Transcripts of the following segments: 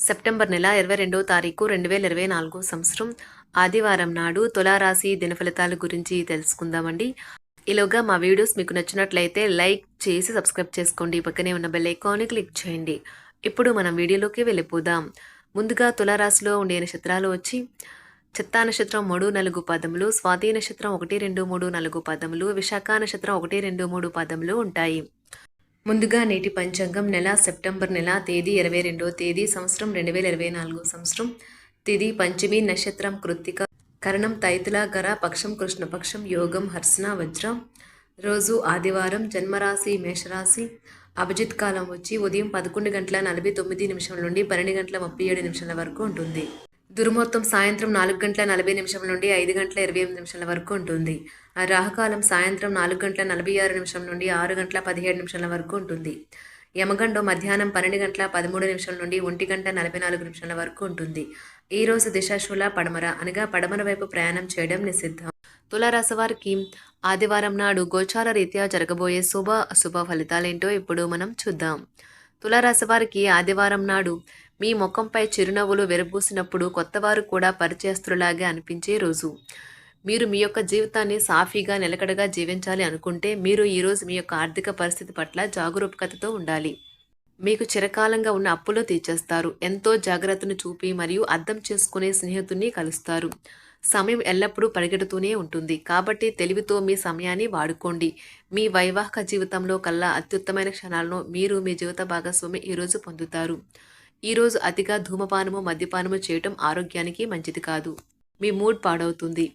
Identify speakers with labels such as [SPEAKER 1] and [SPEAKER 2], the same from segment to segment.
[SPEAKER 1] September నెల ఇరవై రెండవ తారీఖు రెండు వేల ఇరవై నాలుగో సంవత్సరం ఆదివారం నాడు తులారాశి దినఫలితాల గురించి తెలుసుకుందామండి. ఈలోగా మా వీడియోస్ మీకు నచ్చినట్లయితే లైక్ చేసి సబ్స్క్రైబ్ చేసుకోండి. పక్కనే ఉన్న బెల్ ఐకాన్ని క్లిక్ చేయండి. ఇప్పుడు మనం వీడియోలోకి వెళ్ళిపోదాం. ముందుగా తులారాశిలో ఉండే నక్షత్రాలు వచ్చి చిత్తా నక్షత్రం మూడు నాలుగు పదములు స్వాతి నక్షత్రం ఒకటి రెండు మూడు నాలుగు పదములు విశాఖ నక్షత్రం ఒకటి రెండు మూడు పదములు ఉంటాయి. ముందుగా నేటి పంచాంగం నెల సెప్టెంబర్ నెల తేదీ ఇరవై రెండో తేదీ సంవత్సరం రెండు వేల ఇరవై నాలుగు సంవత్సరం. తిది పంచమి నక్షత్రం కృత్తిక. కరణం తైతుల గర పక్షం కృష్ణపక్షం యోగం హర్సన వజ్ర. రోజు ఆదివారం జన్మరాశి మేషరాశి. అభిజిత్ కాలం వచ్చి ఉదయం పదకొండు గంటల నలభై తొమ్మిది నిమిషం నుండి పన్నెండు గంటల ముప్పై ఏడు నిమిషాల వరకు ఉంటుంది. దుర్ముహూర్తం సాయంత్రం నాలుగు గంటల నలభై నిమిషం నుండి ఐదు గంటల ఇరవై ఎనిమిది నిమిషాల వరకు ఉంటుంది. ఆ రాహకాలం సాయంత్రం నాలుగు గంటల నలభై ఆరు నిమిషం నుండి ఆరు గంటల పదిహేడు నిమిషాల వరకు ఉంటుంది. యమగండం మధ్యాహ్నం పన్నెండు గంటల పదమూడు నిమిషాల నుండి ఒంటి గంట నలభై నాలుగు నిమిషాల వరకు ఉంటుంది. ఈ రోజు దిశాశూల పడమర అనగా పడమర వైపు ప్రయాణం చేయడం నిషిద్ధం. తులారాశి వారికి ఆదివారం నాడు గోచార రీత్యా జరగబోయే శుభ అశుభ ఫలితాలేంటో ఇప్పుడు మనం చూద్దాం. తులారాశి వారికి ఆదివారం నాడు మీ ముఖంపై చిరునవ్వులు విరబూసినప్పుడు కొత్తవారు కూడా పరిచయస్తులాగే అనిపించే రోజు. మీరు మీ యొక్క జీవితాన్ని సాఫీగా నిలకడగా జీవించాలి అనుకుంటే మీరు ఈరోజు మీ యొక్క ఆర్థిక పరిస్థితి పట్ల జాగరూకతతో ఉండాలి. మీకు చిరకాలంగా ఉన్న అప్పులో తీర్చేస్తారు. ఎంతో జాగ్రత్తను చూపి మరియు అర్థం చేసుకునే స్నేహితుడిని కలుస్తారు. సమయం ఎల్లప్పుడూ పరిగెడుతూనే ఉంటుంది. కాబట్టి తెలివితో మీ సమయాన్ని వాడుకోండి. మీ వైవాహిక జీవితంలో కల్లా అత్యుత్తమైన క్షణాలను మీరు మీ జీవిత భాగస్వామి ఈరోజు పొందుతారు. ఈరోజు అతిగా ధూమపానము మద్యపానము చేయటం ఆరోగ్యానికి మంచిది కాదు. మీ మూడ్ పాడవుతుంది.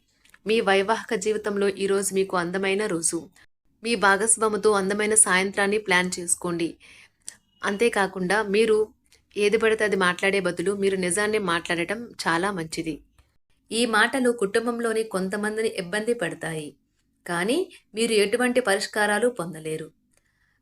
[SPEAKER 1] మీ వైవాహిక జీవితంలో ఈరోజు మీకు అందమైన రోజు. మీ భాగస్వామితో అందమైన సాయంత్రాన్ని ప్లాన్ చేసుకోండి. అంతేకాకుండా మీరు ఏది పడితే అది మాట్లాడే బదులు మీరు నిజాన్ని మాట్లాడటం చాలా మంచిది. ఈ మాటలు కుటుంబంలోని కొంతమందిని ఇబ్బంది పడతాయి. కానీ మీరు ఎటువంటి పరిష్కారాలు పొందలేరు.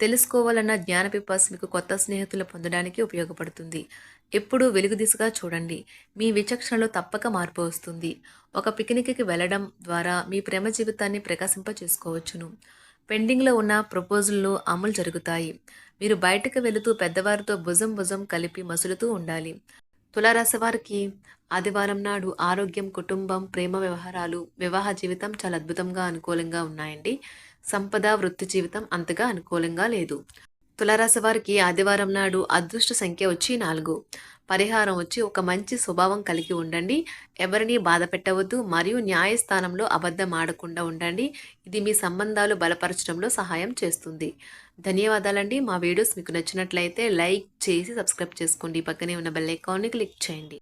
[SPEAKER 1] తెలుసుకోవాలన్న జ్ఞాన పిపాస్ మీకు కొత్త స్నేహితులు పొందడానికి ఉపయోగపడుతుంది. ఎప్పుడూ వెలుగు దిశగా చూడండి. మీ విచక్షణలో తప్పక మార్పు వస్తుంది. ఒక పిక్నిక్కి వెళ్ళడం ద్వారా మీ ప్రేమ జీవితాన్ని ప్రకాశింప చేసుకోవచ్చును పెండింగ్లో ఉన్న ప్రపోజల్లు అమలు జరుగుతాయి. మీరు బయటకు వెళుతూ పెద్దవారితో భుజం భుజం కలిపి మసులుతూ ఉండాలి. తులారాశి వారికి ఆదివారం నాడు ఆరోగ్యం కుటుంబం ప్రేమ వ్యవహారాలు వివాహ జీవితం చాలా అద్భుతంగా అనుకూలంగా ఉన్నాయండి. సంపద వృత్తి జీవితం అంతగా అనుకూలంగా లేదు. తులారాశి వారికి ఆదివారం నాడు అదృష్ట సంఖ్య వచ్చి నాలుగు. పరిహారం వచ్చి ఒక మంచి స్వభావం కలిగి ఉండండి. ఎవరిని బాధ పెట్టవద్దు మరియు న్యాయస్థానంలో అబద్ధం ఆడకుండా ఉండండి. ఇది మీ సంబంధాలు బలపరచడంలో సహాయం చేస్తుంది. ధన్యవాదాలండి. మా వీడియోస్ మీకు నచ్చినట్లయితే లైక్ చేసి సబ్స్క్రైబ్ చేసుకోండి. పక్కనే ఉన్న బెల్ ఐకాన్ని క్లిక్ చేయండి.